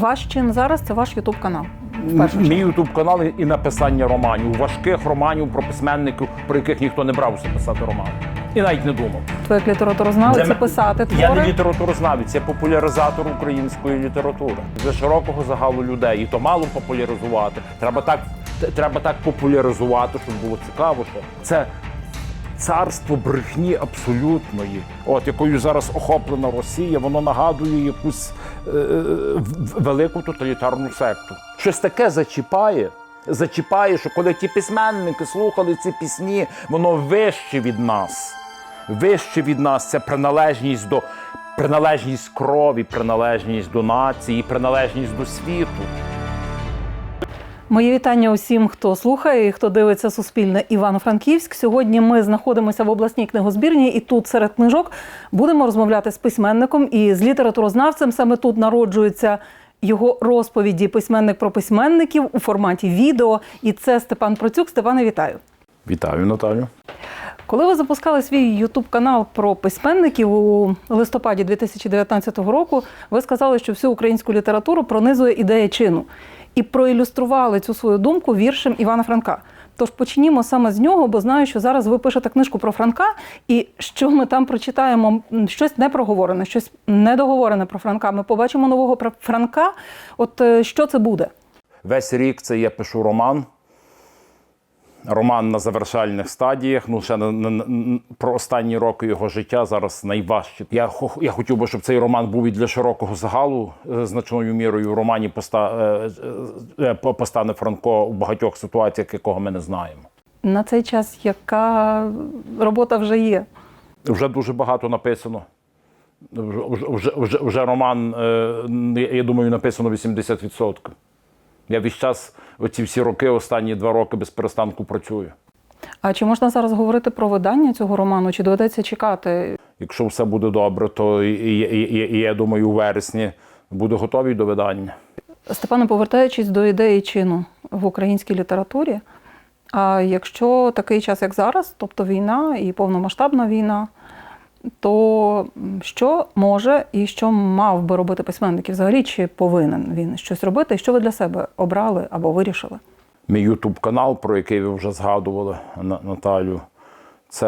Ваш чин зараз це ваш Ютуб канал. Мій ютуб канал і написання романів, важких романів про письменників, про яких ніхто не брався писати романи. І навіть не думав. Ви як літературознавець м- писати Я не літературознавець, я популяризатор української літератури для широкого загалу людей. І то мало популяризувати. Треба так, треба так популяризувати, щоб було цікаво. Що це царство брехні абсолютної, от якою зараз охоплена Росія, воно нагадує якусь е, велику тоталітарну секту. Щось таке зачіпає. Зачіпає, що коли ті письменники слухали ці пісні, воно вище від нас вище від нас це приналежність до приналежність крові, приналежність до нації, приналежність до світу. Мої вітання усім, хто слухає і хто дивиться Суспільне Івано-Франківськ. Сьогодні ми знаходимося в обласній книгозбірні, і тут серед книжок будемо розмовляти з письменником і з літературознавцем. Саме тут народжуються його розповіді письменник про письменників у форматі відео. І це Степан Процюк. Степане, вітаю. Вітаю, Наталю. Коли ви запускали свій Ютуб канал про письменників у листопаді 2019 року, ви сказали, що всю українську літературу пронизує ідея чину і проілюстрували цю свою думку віршем Івана Франка. Тож почнімо саме з нього, бо знаю, що зараз ви пишете книжку про Франка, і що ми там прочитаємо щось щось непроговорене, щось недоговорене про Франка. Ми побачимо нового Франка. От е, що це буде? Весь рік це я пишу роман. Роман на завершальних стадіях. Ну, ще на, на, про останні роки його життя зараз найважче. Я, я хотів би, щоб цей роман був і для широкого загалу е, значною мірою. В романі поста, е, е, постане Франко у багатьох ситуаціях, якого ми не знаємо. На цей час яка робота вже є? Вже дуже багато написано. Вже, вже, вже, вже, роман, я думаю, написано 80%. Я весь час, оці всі роки, останні два роки без перестанку працюю. А чи можна зараз говорити про видання цього роману? Чи доведеться чекати? Якщо все буде добре, то я думаю, у вересні буде готовий до видання. Степане, повертаючись до ідеї чину в українській літературі, а якщо такий час, як зараз, тобто війна і повномасштабна війна, то що може і що мав би робити письменник? І взагалі чи повинен він щось робити? І що ви для себе обрали або вирішили? Мій Ютуб канал, про який ви вже згадували, На- Наталю, це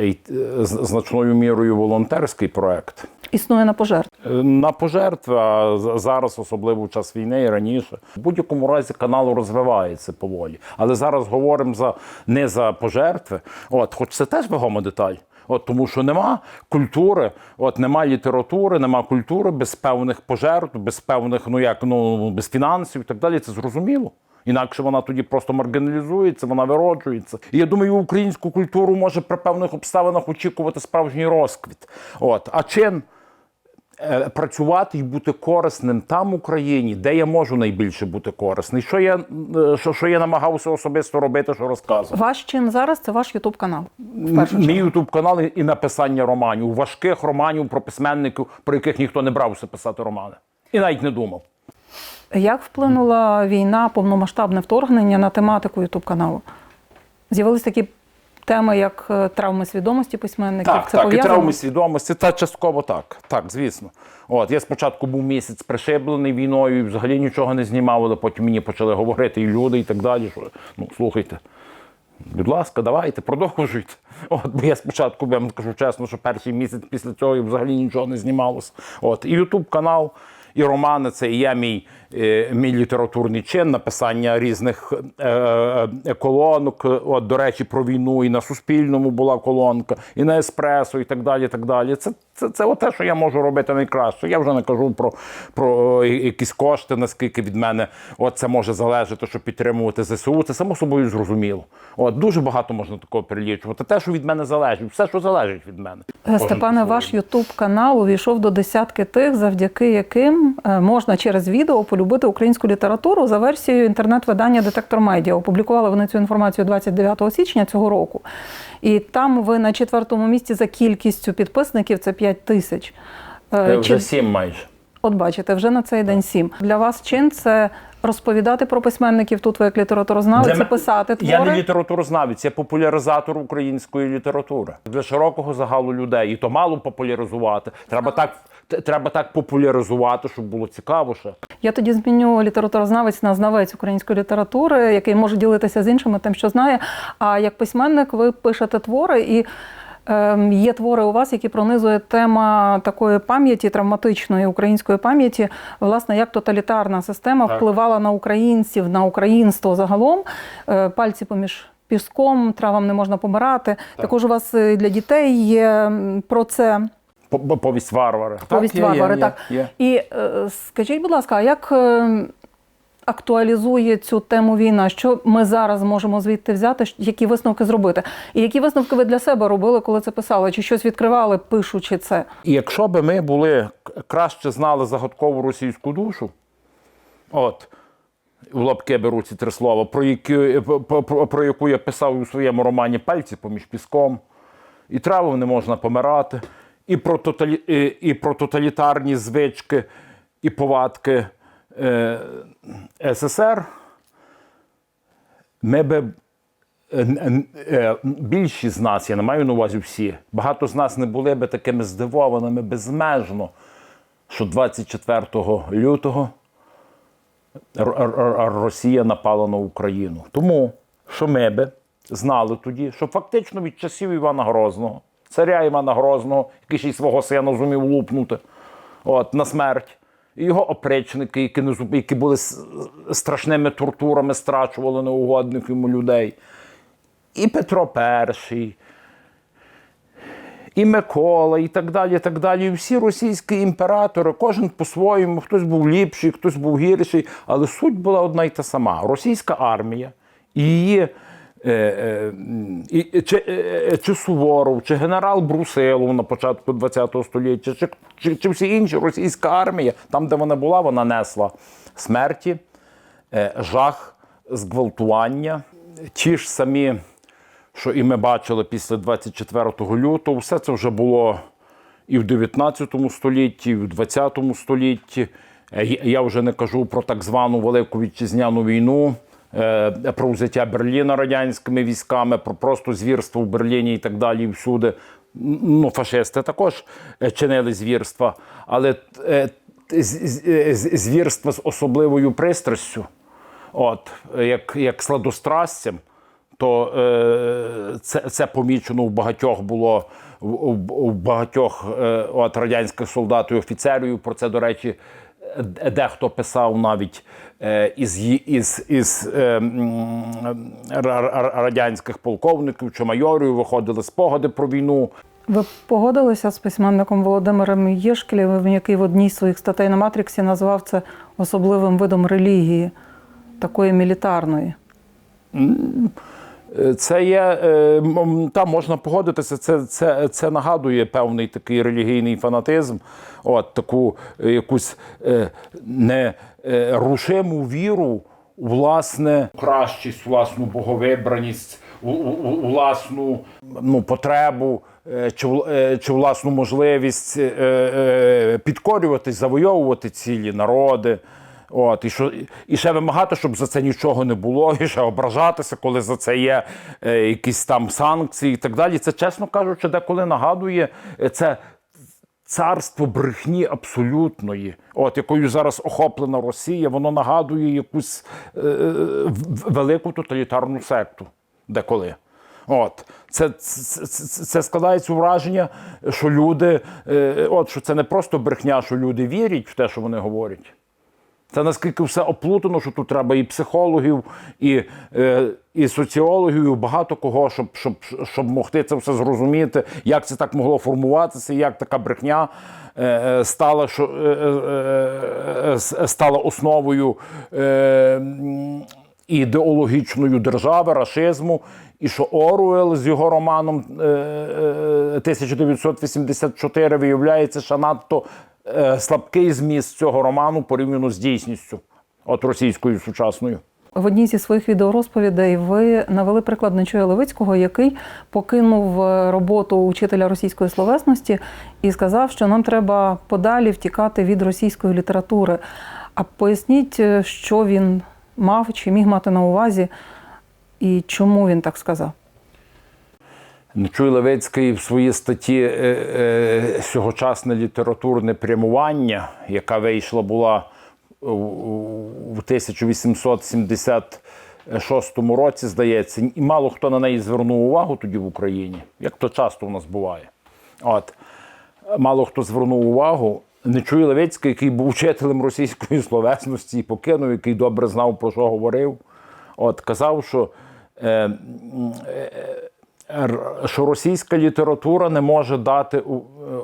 е, е, значною мірою волонтерський проект. Існує на пожертв. На пожертви, а зараз, особливо в час війни і раніше, в будь-якому разі канал розвивається поволі. Але зараз говоримо за не за пожертви. От, хоч це теж вагома деталь. От тому, що нема культури, от нема літератури, нема культури без певних пожертв, без певних, ну як ну без фінансів і так далі. Це зрозуміло. Інакше вона тоді просто маргіналізується, вона вироджується. І я думаю, українську культуру може при певних обставинах очікувати справжній розквіт. От, а чин працювати і бути корисним там в Україні, де я можу найбільше бути корисний. Що я, е, що, що я намагався особисто робити, що розказував. Ваш чин зараз це ваш Ютуб канал. Мій ютуб канал і написання романів, важких романів про письменників, про яких ніхто не брався писати романи. І навіть не думав. Як вплинула війна, повномасштабне вторгнення на тематику Ютуб каналу? З'явились такі теми, як е, травми свідомості письменників. Так, Це так, і травми свідомості, та частково так. Так, звісно. От я спочатку був місяць пришиблений війною, і взагалі нічого не знімав, але потім мені почали говорити і люди, і так далі. Що ну слухайте. Будь ласка, давайте, продовжуйте. От, бо я спочатку, я вам кажу чесно, що перший місяць після цього взагалі нічого не знімалося. От, і Ютуб канал, і романи це і я мій, мій літературний чин, написання різних е, е, колонок. От, до речі, про війну, і на Суспільному була колонка, і на Еспресо, і так далі. І так далі. Це, це, це те, що я можу робити найкраще. Я вже не кажу про, про е, якісь кошти, наскільки від мене от це може залежати, щоб підтримувати ЗСУ. Це само собою зрозуміло. От дуже багато можна такого перелічувати. Те, що від мене залежить, все, що залежить від мене. Е, Степане, ваш Ютуб канал увійшов до десятки тих, завдяки яким е, можна через відео полюбити українську літературу за версією інтернет-видання Детектор Медіа. Опублікували вони цю інформацію 29 січня цього року. І там ви на четвертому місці за кількістю підписників це 5 тисяч. Е, Е, чи- сім майже. От бачите, вже на цей день сім. Для вас чин це розповідати про письменників тут ви як літературознавець, Для писати твори. Я не літературознавець, я популяризатор української літератури для широкого загалу людей. І то мало популяризувати. Треба так, т- треба так популяризувати, щоб було цікаво ще. Я тоді зміню літературознавець на знавець української літератури, який може ділитися з іншими тим, що знає. А як письменник ви пишете твори і. ем, Є твори у вас, які пронизує тема такої пам'яті, травматичної української пам'яті, власне, як тоталітарна система Так. впливала на українців, на українство загалом. Е, Пальці поміж піском, травам не можна помирати. Також у вас е, для дітей є про це Повість варвари. Повість є, є, варвари, є, так. є. І е, скажіть, будь ласка, а як е, актуалізує цю тему війна? Що ми зараз можемо звідти взяти, які висновки зробити? І які висновки ви для себе робили, коли це писали? Чи щось відкривали, пишучи це? І якщо би ми були краще знали загадкову російську душу, от в лапки беру ці три слова, про, які, про, про, про яку я писав у своєму романі Пальці поміж піском, і травом не можна помирати, і про, тоталі, і, про тоталітарні звички і повадки е, СССР, ми би Е, е, більшість з нас, я не маю на увазі всі, багато з нас не були би такими здивованими безмежно, що 24 лютого Росія напала на Україну. Тому що ми би знали тоді, що фактично від часів Івана Грозного, царя Івана Грозного, який ще й свого сина зумів лупнути от, на смерть. І його опричники, які, не які були страшними тортурами, страчували неугодних йому людей і Петро І, і Микола, і так далі. І так далі. І всі російські імператори, кожен по-своєму, хтось був ліпший, хтось був гірший, але суть була одна й та сама. Російська армія і її. Е, е, Чи, е, чи Суворов, чи генерал Брусилов на початку ХХ століття, чи, чи, чи всі інші російська армія, там, де вона була, вона несла смерті, жах, зґвалтування. Ті ж самі, що і ми бачили після 24 лютого, все це вже було і в 19 столітті, і в 20 столітті. Я вже не кажу про так звану Велику Вітчизняну війну, про взяття Берліна радянськими військами, про просто звірство в Берліні і так далі, і всюди. Ну, фашисти також е, чинили звірства, але е, звірства з особливою пристрастю. От, як, як сладострастям, то е, це, це помічено в багатьох було в, в- багатьох е, от, радянських солдат і офіцерів. Про це, до речі, дехто писав навіть е, із, із, із е, радянських полковників чи майорів виходили спогади про війну. Ви погодилися з письменником Володимиром Єшкелєвим, який в одній з своїх статей на Матріксі назвав це особливим видом релігії, такої мілітарної. Це є е, там можна погодитися. Це, це, це нагадує певний такий релігійний фанатизм, от таку е, якусь е, нерушиму віру власне кращість, власну боговибраність, власну ну, потребу. Чи, чи власну можливість підкорювати, завойовувати цілі народи, От, і, що, і ще вимагати, щоб за це нічого не було, і ще ображатися, коли за це є е, якісь там санкції і так далі. Це, чесно кажучи, деколи нагадує е, це царство брехні абсолютної, от якою зараз охоплена Росія, воно нагадує якусь е, велику тоталітарну секту деколи. От це, це, це складається враження, що люди, е, от що це не просто брехня, що люди вірять в те, що вони говорять. Це наскільки все оплутано, що тут треба і психологів, і, е, і соціологів, і багато кого, щоб, щоб, щоб могти це все зрозуміти, як це так могло формуватися, як така брехня е, е, стала, що, стала основою ідеологічною держави, рашизму, і що Оруел з його романом е, е, 1984 виявляється, що надто слабкий зміст цього роману порівняно з дійсністю, от російською сучасною. В одній зі своїх відеорозповідей ви навели приклад Нечуя Левицького, який покинув е, роботу учителя російської словесності і сказав, що нам треба подалі втікати від російської літератури. А поясніть, е, що він мав чи міг мати на увазі, і чому він так сказав? Нечуй Левицький в своїй статті е, е, Сьогочасне літературне прямування, яка вийшла була у 1876 році, здається, і мало хто на неї звернув увагу тоді в Україні, як то часто у нас буває. От. Мало хто звернув увагу. Нечуй Левицький, який був вчителем російської словесності і покинув, який добре знав, про що говорив. От, казав, що е, е, що російська література не може дати е,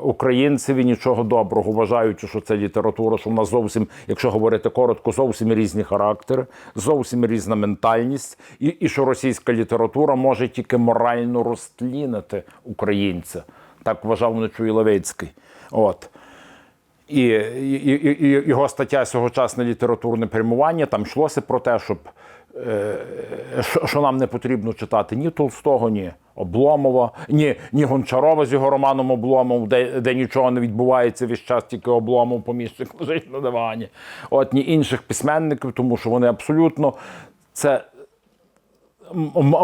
українцеві нічого доброго, вважаючи, що це література, що в нас зовсім, якщо говорити коротко, зовсім різні характери, зовсім різна ментальність, і, і що російська література може тільки морально розтлінити українця. Так вважав Нечуй Левицький. От. І, і, і, і його стаття сьогочасне літературне прямування там йшлося про те, щоб що, що нам не потрібно читати ні Толстого, ні Обломова, ні, ні Гончарова з його романом Обломов, де, де нічого не відбувається весь час, тільки Обломов поміщик лежить на дивані. От ні інших письменників, тому що вони абсолютно це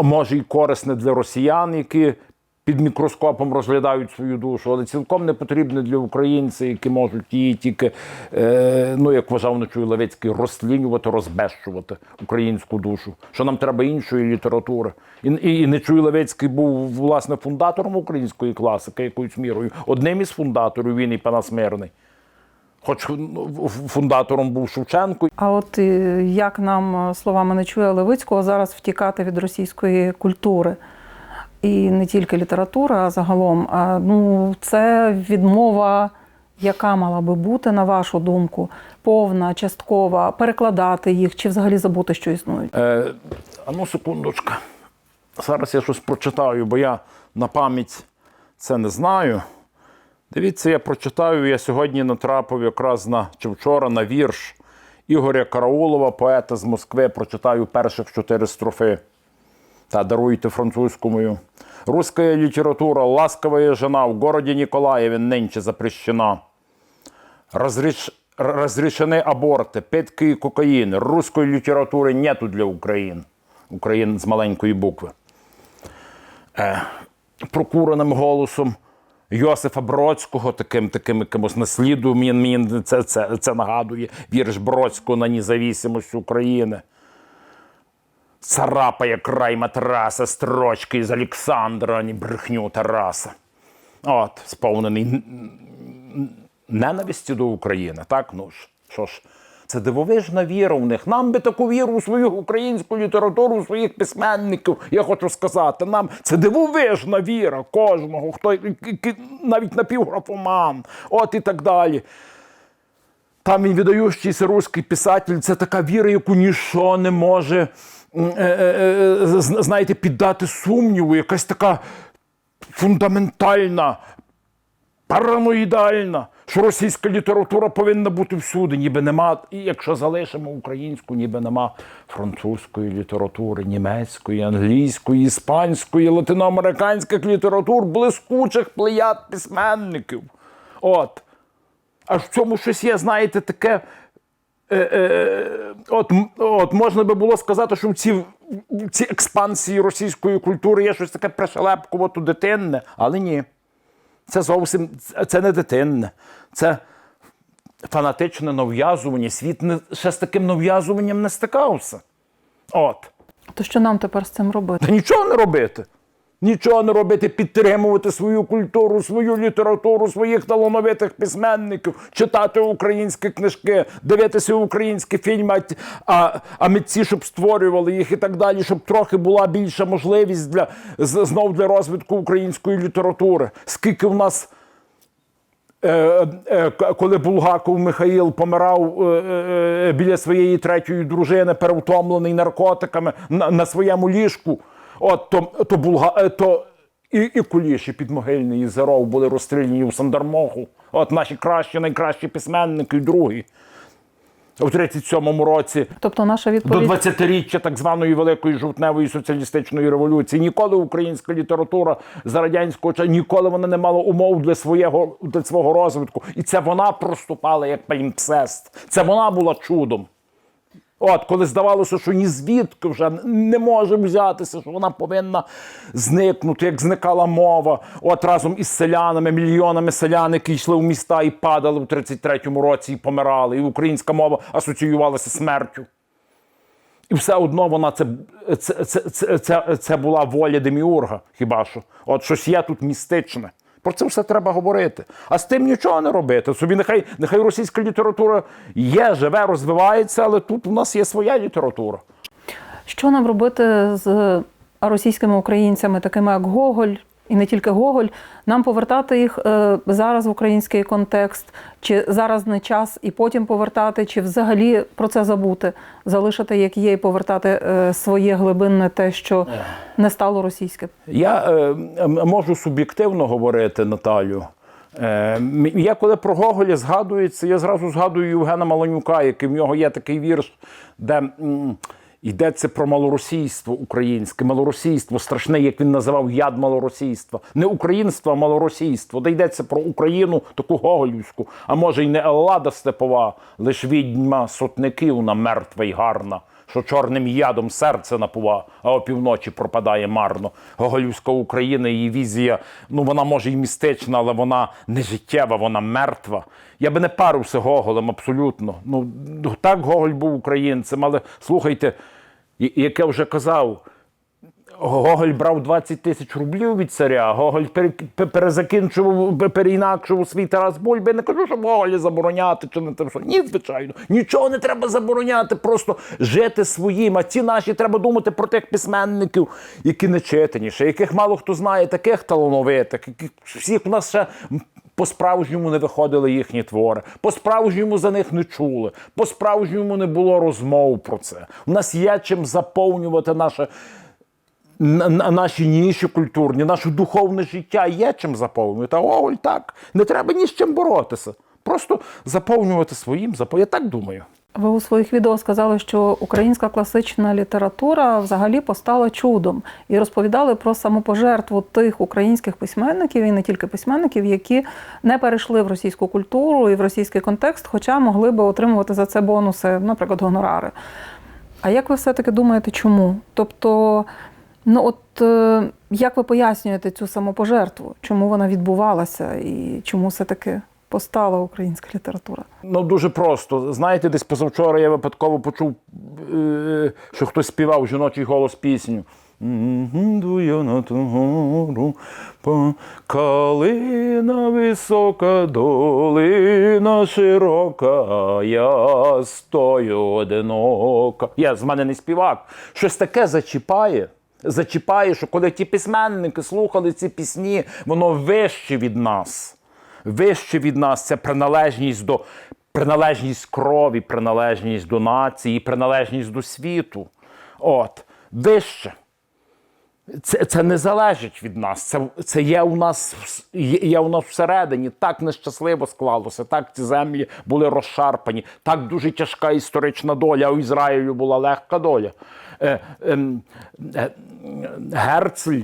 може і корисне для росіян, які під мікроскопом розглядають свою душу, але цілком не потрібне для українців, які можуть її тільки, е, ну як вважав Нечуй Левицький, розслінювати, розбещувати українську душу. Що нам треба іншої літератури. І, і, і Нечуй Левицький був власне фундатором української класики, якоюсь мірою. Одним із фундаторів він і Панас Мирний. Хоч ну, фундатором був Шевченко, А от е, як нам е, словами Нечуя Левицького зараз втікати від російської культури? І не тільки літератури, а загалом. А, ну, це відмова, яка мала би бути, на вашу думку, повна, часткова, перекладати їх чи взагалі забути, що існують. Е, а ну, секундочка. Зараз я щось прочитаю, бо я на пам'ять це не знаю. Дивіться, я прочитаю, я сьогодні натрапив якраз на чи вчора на вірш Ігоря Караулова, поета з Москви, прочитаю перших чотири строфи Та даруйте французьку мою. Русская литература, ласковая жена, в городе Николаеве нынче запрещена. Разреш... Разрешены аборты, пытки и кокаин. Русской литературы нету для Украины. Україн з маленької букви. Е, прокуреним голосом Йосифа Бродського, таким таким якимось наслідує, мені, мені це, це, це нагадує вірш Бродського на независимость України. Царапає край матраса строчки з Олександра, не брехню Тараса. От, сповнений н- н- ненависті до України. Так, ну ж, що ж, це дивовижна віра в них. Нам би таку віру у свою українську літературу, у своїх письменників, я хочу сказати, нам це дивовижна віра кожного, хто навіть напівграфоман, от і так далі. Там він видаючийся русський писатель, це така віра, яку ніщо не може, знаєте, піддати сумніву, якась така фундаментальна, параноїдальна, що російська література повинна бути всюди, ніби нема. І якщо залишимо українську, ніби нема французької літератури, німецької, англійської, іспанської, латиноамериканських літератур, блискучих плеяд письменників. От. А в цьому щось є, знаєте, таке. Е, е, от, от можна би було сказати, що в ці, ці експансії російської культури є щось таке пришелепкувато дитинне, але ні. Це зовсім це не дитинне. Це фанатичне нав'язування. Світ не, ще з таким нав'язуванням не стикався. От. То що нам тепер з цим робити? Та нічого не робити. Нічого не робити, підтримувати свою культуру, свою літературу, своїх талановитих письменників, читати українські книжки, дивитися українські фільми, а а, митці, щоб створювали їх і так далі, щоб трохи була більша можливість для знов для розвитку української літератури. Скільки в нас. Е, е, коли Булгаков Михаїл помирав е, біля своєї третьої дружини, перевтомлений наркотиками на, на своєму ліжку, от то, то, Булга, е, то і, і Куліш, і Підмогильний, і Зеров були розстріляні у Сандармоху. От наші кращі, найкращі письменники, і другі. У 37-му році Тобто наша до 20-річчя так званої великої жовтневої соціалістичної революції. Ніколи українська література за радянського часу, ніколи вона не мала умов для свого, для свого розвитку. І це вона проступала як палімпсест. Це вона була чудом. От, коли здавалося, що ні звідки вже не може взятися, що вона повинна зникнути, як зникала мова. От разом із селянами, мільйонами селян, які йшли в міста і падали в 33-му році і помирали. І українська мова асоціювалася смертю. І все одно вона це, це, це, це, це, це була воля Деміурга, хіба що? От щось є тут містичне. Про це все треба говорити. А з тим нічого не робити. Собі нехай, нехай російська література є, живе, розвивається, але тут у нас є своя література. Що нам робити з російськими українцями, такими як Гоголь, і не тільки Гоголь, нам повертати їх е, зараз в український контекст, чи зараз не час і потім повертати, чи взагалі про це забути, залишити як є, і повертати е, своє глибинне те, що не стало російським. Я е, можу суб'єктивно говорити, Наталю. Е, я коли про Гоголя згадується, я зразу згадую Євгена Малонюка, який в нього є такий вірш, де йдеться про малоросійство українське, малоросійство страшне, як він називав яд малоросійства. Не українство, а малоросійство. Де йдеться про Україну, таку гоголівську, а може й не Аллада Степова, лиш відьма сотників на мертва й гарна що чорним ядом серце напува, а опівночі пропадає марно. Гоголівська Україна, її візія, ну вона може і містична, але вона не життєва, вона мертва. Я би не парився Гоголем абсолютно. Ну так Гоголь був українцем, але слухайте, як я вже казав. Гоголь брав 20 тисяч рублів від царя, Гоголь пере- перезакінчував, пе- переінакшував свій Тарас Бульба. Я не кажу, що Гоголя забороняти чи не те, що. Ні, звичайно. Нічого не треба забороняти, просто жити своїм. А ці наші треба думати про тих письменників, які не читані, ще яких мало хто знає, таких талановитих, яких всіх у нас ще. По-справжньому не виходили їхні твори, по-справжньому за них не чули, по-справжньому не було розмов про це. У нас є чим заповнювати наше на- на- наші ніші культурні, наше духовне життя є чим заповнювати. А так. Не треба ні з чим боротися. Просто заповнювати своїм, я так думаю. Ви у своїх відео сказали, що українська класична література взагалі постала чудом і розповідали про самопожертву тих українських письменників і не тільки письменників, які не перейшли в російську культуру і в російський контекст, хоча могли би отримувати за це бонуси, наприклад, гонорари. А як ви все-таки думаєте, чому? Тобто, ну от е, як ви пояснюєте цю самопожертву? Чому вона відбувалася і чому все-таки постала українська література? Ну дуже просто. Знаєте, десь позавчора я випадково почув, е, що хтось співав жіночий голос пісню. Йду я на ту гору, калина висока, долина широка, я стою одинока. Я з мене не співак. Щось таке зачіпає. Зачіпає, що коли ті письменники слухали ці пісні, воно вище від нас вище від нас це приналежність до приналежність крові, приналежність до нації, приналежність до світу. От, вище. Це, це не залежить від нас. Це, це є, у нас, є, є у нас всередині. Так нещасливо склалося, так ці землі були розшарпані, так дуже тяжка історична доля. У Ізраїлю була легка доля. Герцль,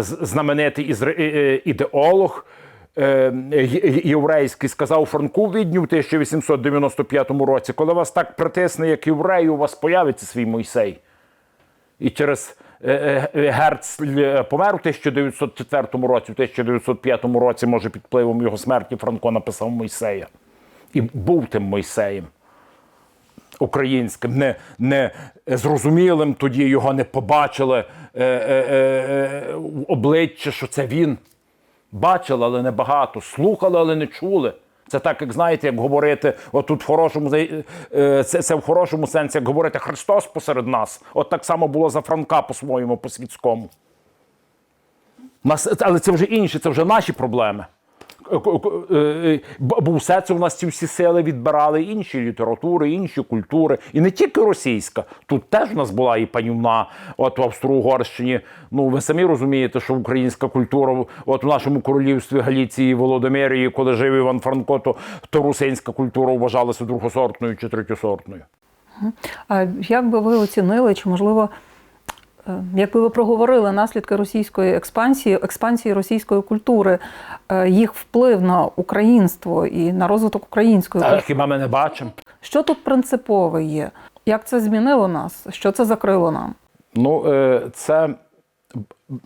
знаменитий ідеолог. Єврейський сказав Франку відню в 1895 році, коли вас так притисне, як єврею, у вас появиться свій Мойсей. І через е, е, Герцль е, помер у 1904 році, в 1905 році, може, під впливом його смерті Франко написав Мойсея. І був тим Мойсеєм українським, не, не зрозумілим, тоді його не побачили е, е, е, обличчя, що це він. Бачили, але не багато, слухали, але не чули. Це так, як знаєте, як говорити, отут в хорошому е, це, це в хорошому сенсі, як говорити Христос посеред нас. От так само було за Франка по-своєму, по-світському. Нас, але це вже інші, це вже наші проблеми. К- к- е, Бо все це у нас ці всі сили відбирали інші літератури, інші культури. І не тільки російська. Тут теж у нас була і панівна, от в Австро-Угорщині. Ну, ви самі розумієте, що українська культура, от в нашому королівстві Галіції, Володимирії, коли жив Іван Франко, то, то русинська культура вважалася другосортною чи третьосортною. Як би ви оцінили, чи можливо, е, якби ви проговорили наслідки російської експансії, експансії російської культури, е, їх вплив на українство і на розвиток української А культури? хіба ми не бачимо? Що тут принципове є? Як це змінило нас? Що це закрило нам? Ну, е, це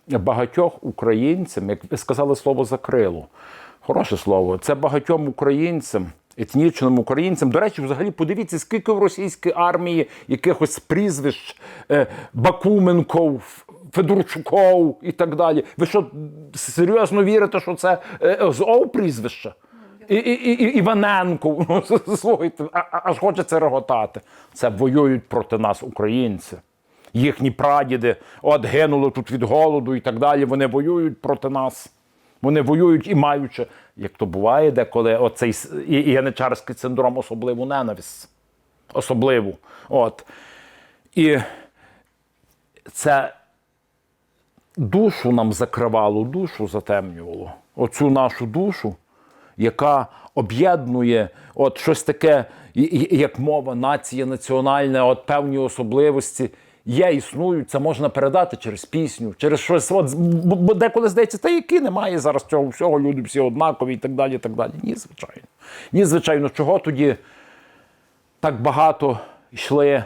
багатьох українцям, як ви сказали слово закрило. Хороше слово. Це багатьом українцям, етнічним українцям. До речі, взагалі подивіться, скільки в російській армії якихось прізвищ е, Бакуменков, Федорчуков і так далі. Ви що серйозно вірите, що це е, з ОВ прізвища? І, і, і, і Іваненко, ну, слухайте, аж хочеться реготати. Це воюють проти нас українці. Їхні прадіди от гинули тут від голоду і так далі. Вони воюють проти нас. Вони воюють і маючи, як то буває, деколи оцей яничарський синдром особливу ненависть. Особливу. От. І це душу нам закривало, душу затемнювало. Оцю нашу душу, яка об'єднує от щось таке, як мова, нація, національна, от певні особливості. Є, існують, це можна передати через пісню, через щось. От, бо деколи здається, та які немає зараз цього всього, люди всі однакові і так далі. і так далі. Ні, звичайно. Ні, звичайно, чого тоді так багато йшли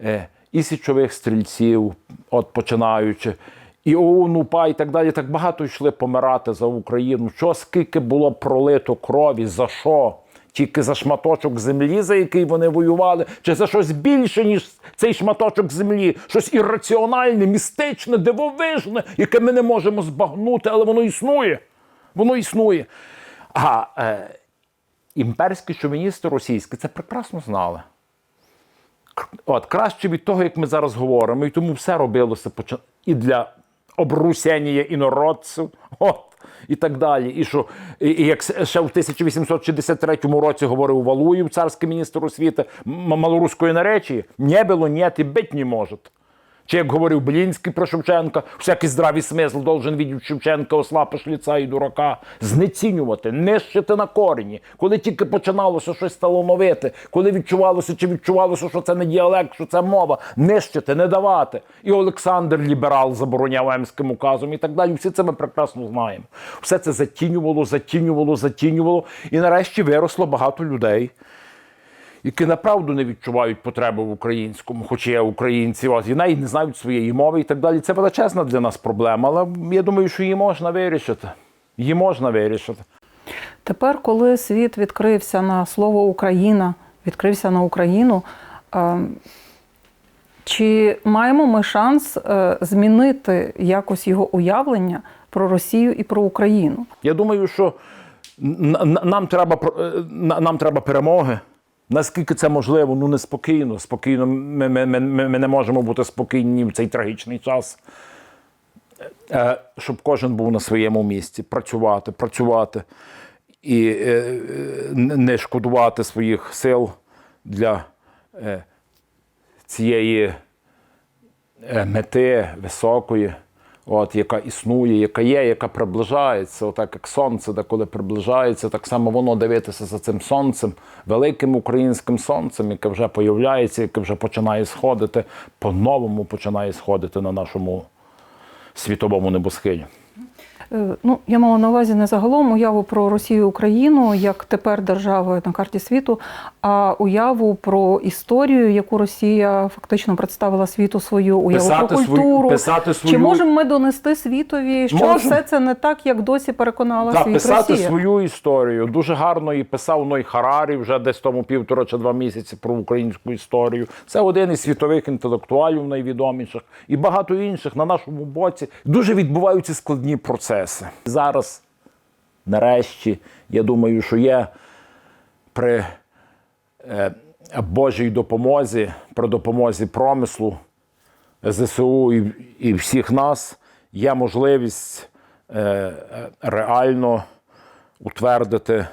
е, і січових стрільців, от починаючи, і ОУН, УПА і так далі. Так багато йшли помирати за Україну. Що скільки було пролито крові, за що? Тільки за шматочок землі, за який вони воювали, чи за щось більше, ніж цей шматочок землі, щось ірраціональне, містичне, дивовижне, яке ми не можемо збагнути, але воно існує. Воно існує. А е, імперські шовіністи російські це прекрасно знали. От, краще від того, як ми зараз говоримо, і тому все робилося і для обрусяння інородців, от, і так далі. І що, і, як ще в 1863 році говорив Валуєв, царський міністр освіти малоруської наречії, не було, ні, і бить не може. Чи як говорив Белінський про Шевченка, всякий здравий смисл должен від Шевченка осла пошліця і дурака, знецінювати, нищити на корені. Коли тільки починалося щось талановите, коли відчувалося чи відчувалося, що це не діалект, що це мова, нищити, не давати. І Олександр Ліберал забороняв Емським указом і так далі. Всі це ми прекрасно знаємо. Все це затінювало, затінювало, затінювало. І нарешті виросло багато людей які направду не відчувають потреби в українському, хоч є українці, от, і навіть не знають своєї мови і так далі. Це величезна для нас проблема, але я думаю, що її можна вирішити. Її можна вирішити. Тепер, коли світ відкрився на слово Україна, відкрився на Україну, е, чи маємо ми шанс е, змінити якось його уявлення про Росію і про Україну? Я думаю, що нам треба, е, на- нам треба перемоги. Наскільки це можливо, ну неспокійно. Спокійно. Ми, ми, ми, ми не можемо бути спокійні в цей трагічний час. Е, Щоб кожен був на своєму місці, працювати, працювати. І е, е, не шкодувати своїх сил для е, цієї е, мети високої, от, яка існує, яка є, яка приближається, отак як сонце, де коли приближається, так само воно дивитися за цим сонцем, великим українським сонцем, яке вже появляється, яке вже починає сходити, по-новому починає сходити на нашому світовому небосхилі. Е, Ну, я мала на увазі не загалом уяву про Росію і Україну як тепер держави на карті світу, а уяву про історію, яку Росія фактично представила світу свою уяву Писати про свою- культуру. писати свою- Чи можемо ми донести світові, що Можемо. все це не так, як досі переконала Так, світ писати Росія? свою історію. Дуже гарно і писав Ной Харарі вже десь тому півтора чи два місяці про українську історію. Це один із світових інтелектуалів найвідоміших і багато інших на нашому боці. Дуже відбуваються складні процеси. Зараз, нарешті, я думаю, що є при е, Божій допомозі, при допомозі промислу. ЗСУ і, і всіх нас є можливість е, е, реально утвердити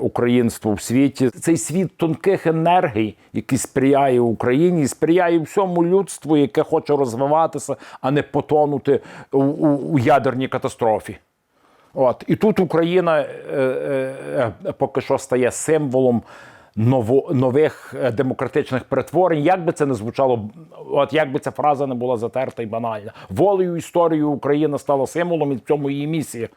українство в світі. Цей світ тонких енергій, який сприяє Україні, сприяє всьому людству, яке хоче розвиватися, а не потонути у, у, у ядерній катастрофі. От. І тут Україна е, е, е, поки що стає символом ново, нових е, демократичних перетворень. Як би це не звучало, от як би ця фраза не була затерта і банальна. Волею історією Україна стала символом і в цьому її місія.